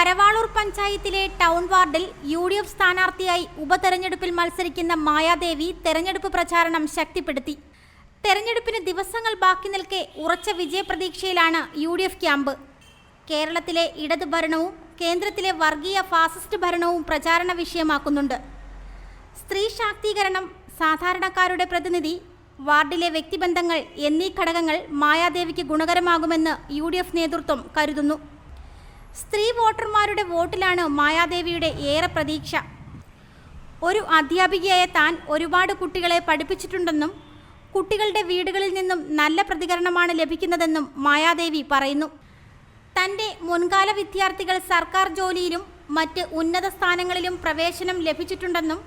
കരവാളൂർ പഞ്ചായത്തിലെ ടൗൺ വാർഡിൽ U D F സ്ഥാനാർത്ഥിയായി ഉപതെരഞ്ഞെടുപ്പിൽ മത്സരിക്കുന്ന മായാദേവി തെരഞ്ഞെടുപ്പ് പ്രചാരണം ശക്തിപ്പെടുത്തി. തെരഞ്ഞെടുപ്പിന് ദിവസങ്ങൾ ബാക്കി നിൽക്കെ ഉറച്ച വിജയപ്രതീക്ഷയിലാണ് യു ഡി എഫ് ക്യാമ്പ്. കേരളത്തിലെ ഇടതു ഭരണവും കേന്ദ്രത്തിലെ വർഗീയ ഫാസിസ്റ്റ് ഭരണവും പ്രചാരണ വിഷയമാക്കുന്നുണ്ട്. സ്ത്രീ ശാക്തീകരണം സാധാരണക്കാരുടെ പ്രതിനിധി വാർഡിലെ വ്യക്തിബന്ധങ്ങൾ എന്നീ ഘടകങ്ങൾ മായാദേവിക്ക് ഗുണകരമാകുമെന്ന് യു നേതൃത്വം കരുതുന്നു. സ്ത്രീ വോട്ടർമാരുടെ വോട്ടിലാണ് മായാദേവിയുടെ ഏറെ പ്രതീക്ഷ. ഒരു അധ്യാപികയായ താൻ ഒരുപാട് കുട്ടികളെ പഠിപ്പിച്ചിട്ടുണ്ടെന്നും കുട്ടികളുടെ വീടുകളിൽ നിന്നും നല്ല പ്രതികരണമാണ് ലഭിക്കുന്നതെന്നും മായാദേവി പറയുന്നു. തന്റെ മുൻകാല വിദ്യാർത്ഥികൾ സർക്കാർ ജോലിയിലും മറ്റ് ഉന്നത സ്ഥാനങ്ങളിലും പ്രവേശനം ലഭിച്ചിട്ടുണ്ടെന്നും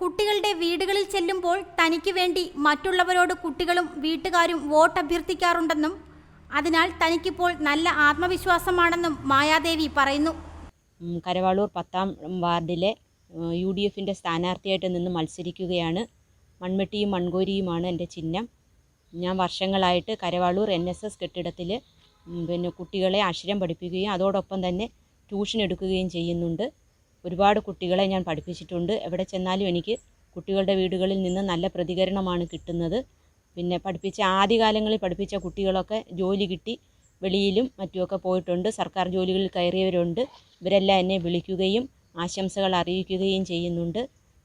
കുട്ടികളുടെ വീടുകളിൽ ചെല്ലുമ്പോൾ തനിക്ക് വേണ്ടി മറ്റുള്ളവരോട് കുട്ടികളും വീട്ടുകാരും വോട്ട് അഭ്യർത്ഥിക്കാറുണ്ടെന്നും അതിനാൽ തനിക്കിപ്പോൾ നല്ല ആത്മവിശ്വാസമാണെന്നും മായാദേവി പറയുന്നു. കരവാളൂർ പത്താം വാർഡിലെ യു ഡി എഫിന്റെ സ്ഥാനാർത്ഥിയായിട്ട് നിന്ന് മത്സരിക്കുകയാണ്. മൺമെട്ടിയും മൺകോരിയുമാണ് എന്റെ ചിഹ്നം. ഞാൻ വർഷങ്ങളായിട്ട് കരവാളൂർ എൻ എസ് എസ് കെട്ടിടത്തിൽ പിന്നെ കുട്ടികളെ അക്ഷരം പഠിപ്പിക്കുകയും അതോടൊപ്പം തന്നെ ട്യൂഷൻ എടുക്കുകയും ചെയ്യുന്നുണ്ട്. ഒരുപാട് കുട്ടികളെ ഞാൻ പഠിപ്പിച്ചിട്ടുണ്ട്. എവിടെ ചെന്നാലും എനിക്ക് കുട്ടികളുടെ വീടുകളിൽ നിന്ന് നല്ല പ്രതികരണമാണ് കിട്ടുന്നത്. പിന്നെ പഠിപ്പിച്ച ആദ്യകാലങ്ങളിൽ പഠിപ്പിച്ച കുട്ടികളൊക്കെ ജോലി കിട്ടി. വെളിയിലും മറ്റുമൊക്കെ പോയിട്ടുണ്ട്. സർക്കാർ ജോലികളിൽ കയറിയവരുണ്ട്. ഇവരെല്ലാം എന്നെ വിളിക്കുകയും ആശംസകൾ അറിയിക്കുകയും ചെയ്യുന്നുണ്ട്.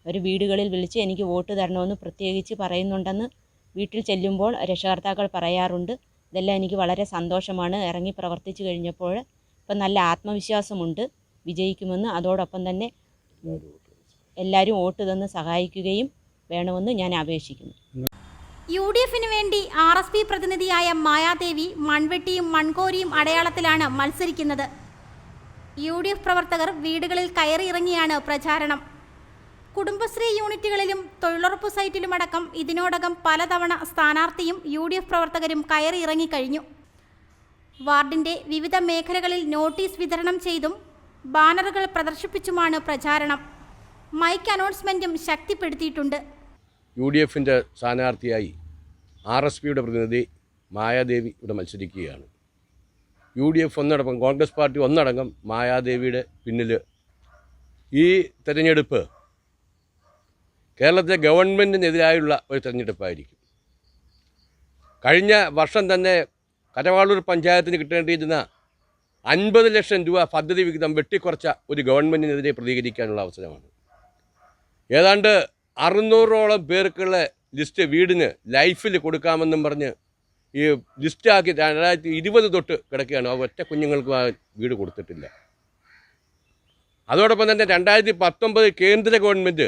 അവർ വീടുകളിൽ വിളിച്ച് എനിക്ക് വോട്ട് തരണമെന്ന് പ്രത്യേകിച്ച് പറയുന്നുണ്ടെന്ന് വീട്ടിൽ ചെല്ലുമ്പോൾ രക്ഷകർത്താക്കൾ പറയാറുണ്ട്. ഇതെല്ലാം എനിക്ക് വളരെ സന്തോഷമാണ്. ഇറങ്ങി പ്രവർത്തിച്ചു കഴിഞ്ഞപ്പോൾ ഇപ്പം നല്ല ആത്മവിശ്വാസമുണ്ട്. വിജയിക്കുമെന്ന് അതോടൊപ്പം തന്നെ എല്ലാവരും വോട്ട് തന്ന് സഹായിക്കുകയും വേണമെന്ന് ഞാൻ അപേക്ഷിക്കുന്നു. യു ഡി എഫിന് വേണ്ടി ആർ എസ് പി പ്രതിനിധിയായ മായാദേവി മൺവെട്ടിയും മൺകോരിയും അടയാളത്തിലാണ് മത്സരിക്കുന്നത്. യു ഡി എഫ് പ്രവർത്തകർ വീടുകളിൽ കയറിയിറങ്ങിയാണ് പ്രചാരണം. കുടുംബശ്രീ യൂണിറ്റുകളിലും തൊഴിലുറപ്പ് സൈറ്റിലുമടക്കം ഇതിനോടകം പലതവണ സ്ഥാനാർത്ഥിയും യു ഡി എഫ് പ്രവർത്തകരും കയറിയിറങ്ങിക്കഴിഞ്ഞു. വാർഡിന്റെ വിവിധ മേഖലകളിൽ നോട്ടീസ് വിതരണം ചെയ്തും ബാനറുകൾ പ്രദർശിപ്പിച്ചുമാണ് പ്രചാരണം. മൈക്ക് അനൗൺസ്മെന്റും ശക്തിപ്പെടുത്തിയിട്ടുണ്ട്. യു ഡി എഫിന്റെ സ്ഥാനാർത്ഥിയായി ആർ എസ് പിയുടെ പ്രതിനിധി മായാദേവി ഇവിടെ മത്സരിക്കുകയാണ്. യു ഡി എഫ് ഒന്നടക്കം കോൺഗ്രസ് പാർട്ടി ഒന്നടങ്കം മായാദേവിയുടെ പിന്നിൽ ഈ തെരഞ്ഞെടുപ്പ് കേരളത്തിലെ ഗവൺമെന്റിനെതിരായുള്ള ഒരു തെരഞ്ഞെടുപ്പായിരിക്കും. കഴിഞ്ഞ വർഷം തന്നെ കരവാളൂർ പഞ്ചായത്തിന് കിട്ടേണ്ടിയിരുന്ന അൻപത് ലക്ഷം രൂപ പദ്ധതി വിഹിതം വെട്ടിക്കുറച്ച ഒരു ഗവൺമെന്റിനെതിരെ പ്രതികരിക്കാനുള്ള അവസരമാണ്. ഏതാണ്ട് അറുന്നൂറോളം പേർക്കുള്ള ലിസ്റ്റ് വീടിന് ലൈഫിൽ കൊടുക്കാമെന്നും പറഞ്ഞ് ഈ ലിസ്റ്റാക്കി രണ്ടായിരത്തി ഇരുപത് തൊട്ട് കിടക്കുകയാണ്. ആ ഒറ്റ കുഞ്ഞുങ്ങൾക്ക് ആ വീട് കൊടുത്തിട്ടില്ല. അതോടൊപ്പം തന്നെ രണ്ടായിരത്തി പത്തൊമ്പത് കേന്ദ്ര ഗവൺമെന്റ്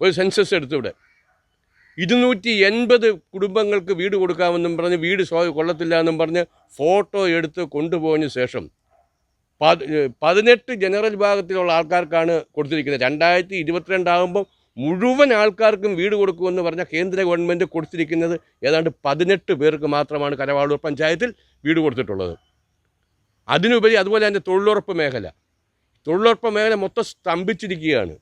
ഒരു സെൻസസ് എടുത്തിവിടെ. ഇരുന്നൂറ്റി എൺപത് കുടുംബങ്ങൾക്ക് വീട് കൊടുക്കാമെന്നും പറഞ്ഞ് വീട് സ്വ കൊള്ളത്തില്ല എന്നും പറഞ്ഞ് ഫോട്ടോ എടുത്ത് കൊണ്ടുപോയതിന് ശേഷം പത് പതിനെട്ട് ജനറൽ വിഭാഗത്തിലുള്ള ആൾക്കാർക്കാണ് കൊടുത്തിരിക്കുന്നത്. രണ്ടായിരത്തി ഇരുപത്തിരണ്ടാകുമ്പോൾ മുഴുവൻ ആൾക്കാർക്കും വീട് കൊടുക്കുമെന്ന് പറഞ്ഞ കേന്ദ്ര ഗവൺമെന്റ് കൊടുത്തിരിക്കുന്നത് ഏതാണ്ട് പതിനെട്ട് പേർക്ക് മാത്രമാണ് കരവാളൂർ പഞ്ചായത്തിൽ വീട് കൊടുത്തിട്ടുള്ളത്. അതിനുപരി അതുപോലെ തന്നെ തൊഴിലുറപ്പ് മേഖല. തൊഴിലുറപ്പ് മേഖല മൊത്തം സ്തംഭിച്ചിരിക്കുകയാണ്.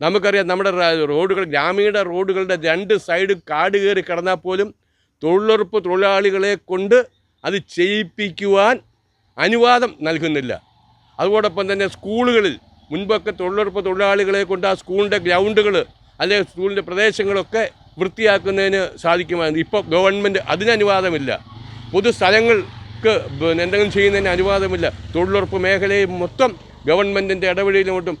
നമുക്കറിയാം നമ്മുടെ റോഡുകൾ ഗ്രാമീണ റോഡുകളുടെ രണ്ട് സൈഡ് കാട് കയറി കിടന്നാൽ പോലും തൊഴിലുറപ്പ് തൊഴിലാളികളെ കൊണ്ട് അത് ചെയ്യിപ്പിക്കുവാൻ അനുവാദം നൽകുന്നില്ല. അതോടൊപ്പം തന്നെ സ്കൂളുകളിൽ മുൻപൊക്കെ തൊഴിലുറപ്പ് തൊഴിലാളികളെ കൊണ്ട് ആ സ്കൂളിന്റെ ഗ്രൗണ്ടുകൾ അല്ലെങ്കിൽ സ്കൂളിന്റെ പ്രദേശങ്ങളൊക്കെ വൃത്തിയാക്കുന്നതിന് സാധിക്കുമായിരുന്നു. ഇപ്പോൾ ഗവൺമെന്റ് അതിന് അനുവാദമില്ല. പൊതുസ്ഥലങ്ങൾക്ക് എന്തെങ്കിലും ചെയ്യുന്നതിന് അനുവാദമില്ല. തൊഴിലുറപ്പ് മേഖലയെ മൊത്തം ഗവൺമെന്റിന്റെ ഇടപെടലിലോട്ടും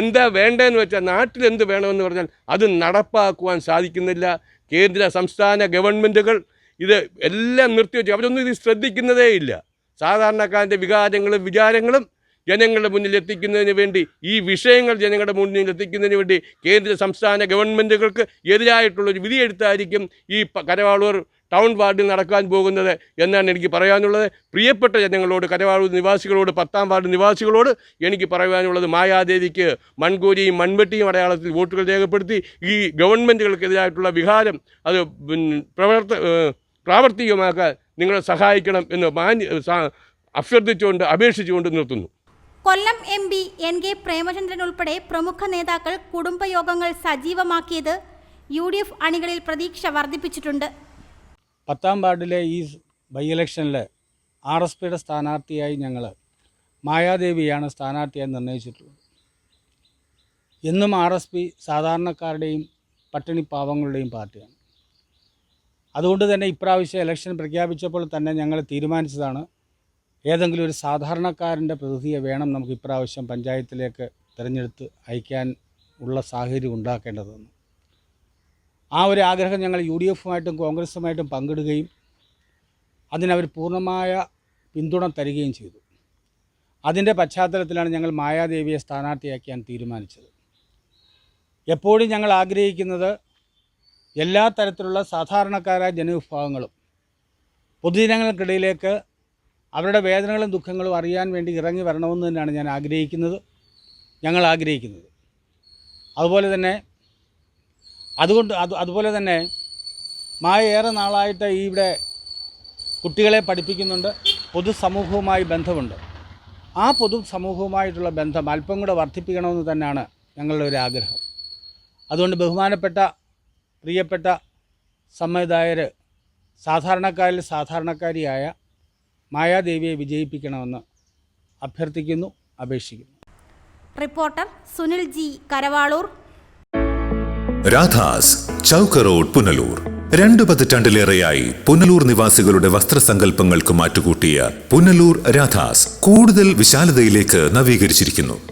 എന്താ വേണ്ടതെന്ന് വെച്ചാൽ നാട്ടിൽ എന്ത് വേണമെന്ന് പറഞ്ഞാൽ അത് നടപ്പാക്കുവാൻ സാധിക്കുന്നില്ല. കേന്ദ്ര സംസ്ഥാന ഗവൺമെന്റുകൾ ഇത് എല്ലാം നിർത്തിവെച്ചു. അവരൊന്നും ഇത് ശ്രദ്ധിക്കുന്നതേ ഇല്ല സാധാരണക്കാരന്റെ വികാരങ്ങളും വിചാരങ്ങളും ജനങ്ങളുടെ മുന്നിൽ എത്തിക്കുന്നതിന് വേണ്ടി ഈ വിഷയങ്ങൾ ജനങ്ങളുടെ മുന്നിൽ എത്തിക്കുന്നതിന് വേണ്ടി കേന്ദ്ര സംസ്ഥാന ഗവൺമെന്റുകൾക്ക് എതിരായിട്ടുള്ളൊരു വിധിയെടുത്തായിരിക്കും ഈ കരവാളൂർ ടൗൺ വാർഡിൽ നടക്കാൻ പോകുന്നത് എന്നാണ് എനിക്ക് പറയാനുള്ളത്. പ്രിയപ്പെട്ട ജനങ്ങളോട് കരവാളൂർ നിവാസികളോട് പത്താം വാർഡ് നിവാസികളോട് എനിക്ക് പറയാനുള്ളത് മായാദേവിക്ക് മൺകൂരിയും മൺവെട്ടിയും അടയാളത്തിൽ വോട്ടുകൾ രേഖപ്പെടുത്തി ഈ ഗവൺമെന്റുകൾക്കെതിരായിട്ടുള്ള വിഹാരം അത് പ്രവർത്ത പ്രാവർത്തികമാക്കാൻ നിങ്ങളെ സഹായിക്കണം എന്ന് മാന്യ അഭ്യർത്ഥിച്ചുകൊണ്ട് അപേക്ഷിച്ചുകൊണ്ട് നിർത്തുന്നു. Kollam M P N K Premachandran ഉൾപ്പെടെ പ്രമുഖ നേതാക്കൾ കുടുംബയോഗങ്ങൾ സജീവമാക്കിയത് യു ഡി എഫ് അണികളിൽ പ്രതീക്ഷ വർദ്ധിപ്പിച്ചിട്ടുണ്ട്. പത്താം വാർഡിലെ ഈ ബൈ ഇലക്ഷനിൽ ആർ എസ് പിയുടെ സ്ഥാനാർത്ഥിയായി ഞങ്ങൾ മായാദേവിയാണ് സ്ഥാനാർത്ഥിയായി നിർണയിച്ചിട്ടുള്ളത്. എന്നും ആർ എസ് പി സാധാരണക്കാരുടെയും പട്ടിണി പാവങ്ങളുടെയും പാർട്ടിയാണ്. അതുകൊണ്ട് തന്നെ ഇപ്രാവശ്യം ഇലക്ഷൻ പ്രഖ്യാപിച്ചപ്പോൾ തന്നെ ഞങ്ങൾ തീരുമാനിച്ചതാണ് ഏതെങ്കിലും ഒരു സാധാരണക്കാരന്റെ പ്രതിനിധിയെ വേണം നമുക്ക് ഇപ്രാവശ്യം പഞ്ചായത്തിലേക്ക് തിരഞ്ഞെടുത്ത് അയക്കാൻ ഉള്ള സാഹചര്യം ഉണ്ടാക്കേണ്ടതെന്ന്. ആ ഒരു ആഗ്രഹം ഞങ്ങൾ യു ഡി എഫുമായിട്ടും കോൺഗ്രസുമായിട്ടും പങ്കിടുകയും അതിനവർ പൂർണമായ പിന്തുണ തരികയും ചെയ്തു. അതിന്റെ പശ്ചാത്തലത്തിലാണ് ഞങ്ങൾ മായാദേവിയെ സ്ഥാനാർത്ഥിയാക്കാൻ തീരുമാനിച്ചത്. എപ്പോഴും ഞങ്ങൾ ആഗ്രഹിക്കുന്നത് എല്ലാ തരത്തിലുള്ള സാധാരണക്കാരായ ജനവിഭാഗങ്ങളും പൊതുജനങ്ങൾക്കിടയിലേക്ക് അവരുടെ വേദനകളും ദുഃഖങ്ങളും അറിയാൻ വേണ്ടി ഇറങ്ങി വരണമെന്ന് തന്നെയാണ് ഞാൻ ആഗ്രഹിക്കുന്നത്. ഞങ്ങൾ ആഗ്രഹിക്കുന്നത്. അതുപോലെ തന്നെ അതുകൊണ്ട് അത് അതുപോലെ തന്നെ മായ ഏറെ നാളായിട്ട് ഈ ഇവിടെ കുട്ടികളെ പഠിപ്പിക്കുന്നുണ്ട്. പൊതുസമൂഹവുമായി ബന്ധമുണ്ട്. ആ പൊതു സമൂഹവുമായിട്ടുള്ള ബന്ധം അല്പം കൂടെ വർദ്ധിപ്പിക്കണമെന്ന് തന്നെയാണ് ഞങ്ങളുടെ ഒരു ആഗ്രഹം. അതുകൊണ്ട് ബഹുമാനപ്പെട്ട പ്രിയപ്പെട്ട സമ്മതിദായർ സാധാരണക്കാരിൽ സാധാരണക്കാരിയായ മായാദേവിയെ വിജയിപ്പിക്കണമെന്ന് അഭ്യർത്ഥിക്കുന്നു അപേക്ഷിക്കുന്നു. Reporter Sunil G Karavaloor. Radhas Chowk road Punalur. രണ്ടു പതിറ്റാണ്ടിലേറെയായി പുനലൂർ നിവാസികളുടെ വസ്ത്രസങ്കല്പങ്ങൾക്ക് മാറ്റുകൂട്ടിയ പുനലൂർ രാധാസ് കൂടുതൽ വിശാലതയിലേക്ക് നവീകരിച്ചിരിക്കുന്നു.